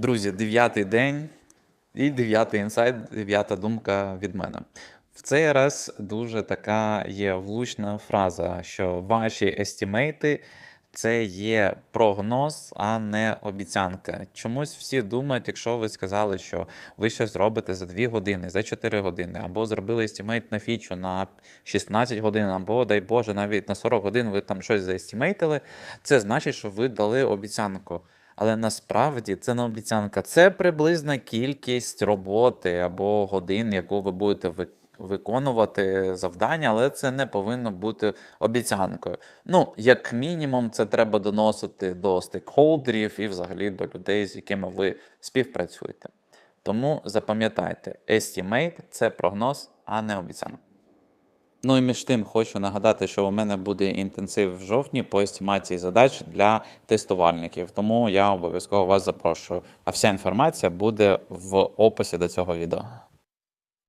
Друзі, дев'ятий день і дев'ятий інсайт, дев'ята думка від мене. В цей раз дуже така є влучна фраза, що ваші естімейти це є прогноз, а не обіцянка. Чомусь всі думають, якщо ви сказали, що ви щось робите за 2 години, за 4 години, або зробили естімейт на фічу на 16 годин, або, дай Боже, навіть на 40 годин ви там щось заестімейтили, це значить, що ви дали обіцянку. Але насправді це не обіцянка, це приблизна кількість роботи або годин, яку ви будете ви- виконувати завдання, але це не повинно бути обіцянкою. Ну, як мінімум, це треба доносити до стейкхолдерів і взагалі до людей, з якими ви співпрацюєте. Тому запам'ятайте, estimate – це прогноз, а не обіцянка. Ну і між тим хочу нагадати, що у мене буде інтенсив в жовтні по естімації задач для тестувальників. Тому я обов'язково вас запрошую. А вся інформація буде в описі до цього відео.